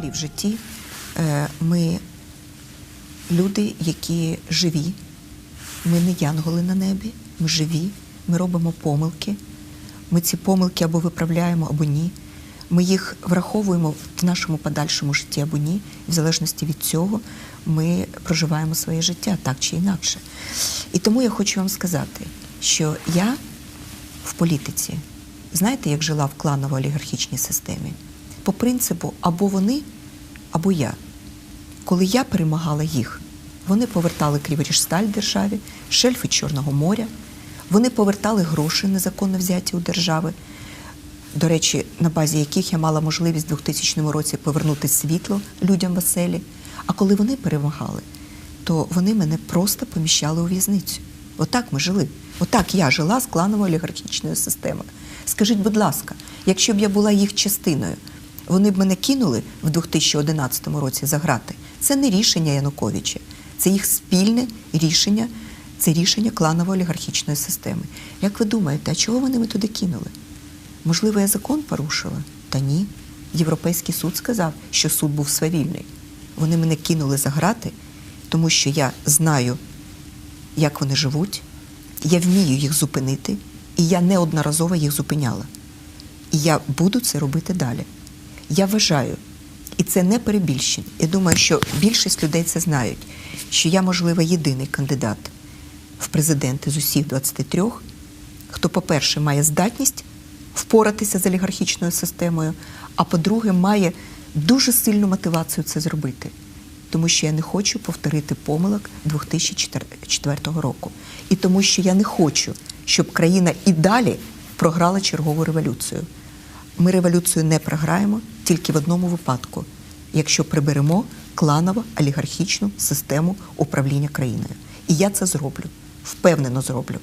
взагалі в житті е, ми люди, які живі. Ми не янголи на небі, ми живі, ми робимо помилки. Ми ці помилки або виправляємо, або ні. Ми їх враховуємо в нашому подальшому житті або ні. І В залежності від цього ми проживаємо своє життя так чи інакше. І тому я хочу вам сказати, що я в політиці, знаєте, як жила в кланово-олігархічній системі? По принципу або вони, або я. Коли я перемагала їх, вони повертали Криворіжсталь державі, шельфи Чорного моря, вони повертали гроші незаконно взяті у держави, до речі, на базі яких я мала можливість у 2000 році повернути світло людям в оселі. А коли вони перемагали, то вони мене просто поміщали у в'язницю. Отак ми жили. Отак я жила з клановою олігархічною системою. Скажіть, будь ласка, якщо б я була їх частиною, вони б мене кинули в 2011 році за грати. Це не рішення Януковича, це їх спільне рішення, це рішення кланово-олігархічної системи. Як ви думаєте, а чого вони мене туди кинули? Можливо, я закон порушила? Та ні. Європейський суд сказав, що суд був свавільний. Вони мене кинули за грати, тому що я знаю, як вони живуть, я вмію їх зупинити, і я неодноразово їх зупиняла. І я буду це робити далі. Я вважаю, і це не перебільшення. Я думаю, що більшість людей це знають, що я, можливо, єдиний кандидат в президенти з усіх 23, хто, по-перше, має здатність впоратися з олігархічною системою, а по-друге, має дуже сильну мотивацію це зробити. Тому що я не хочу повторити помилок 2004 року. І тому, що я не хочу, щоб країна і далі програла чергову революцію. Ми революцію не програємо тільки в одному випадку, якщо приберемо кланово олігархічну систему управління країною. І я це зроблю, впевнено зроблю.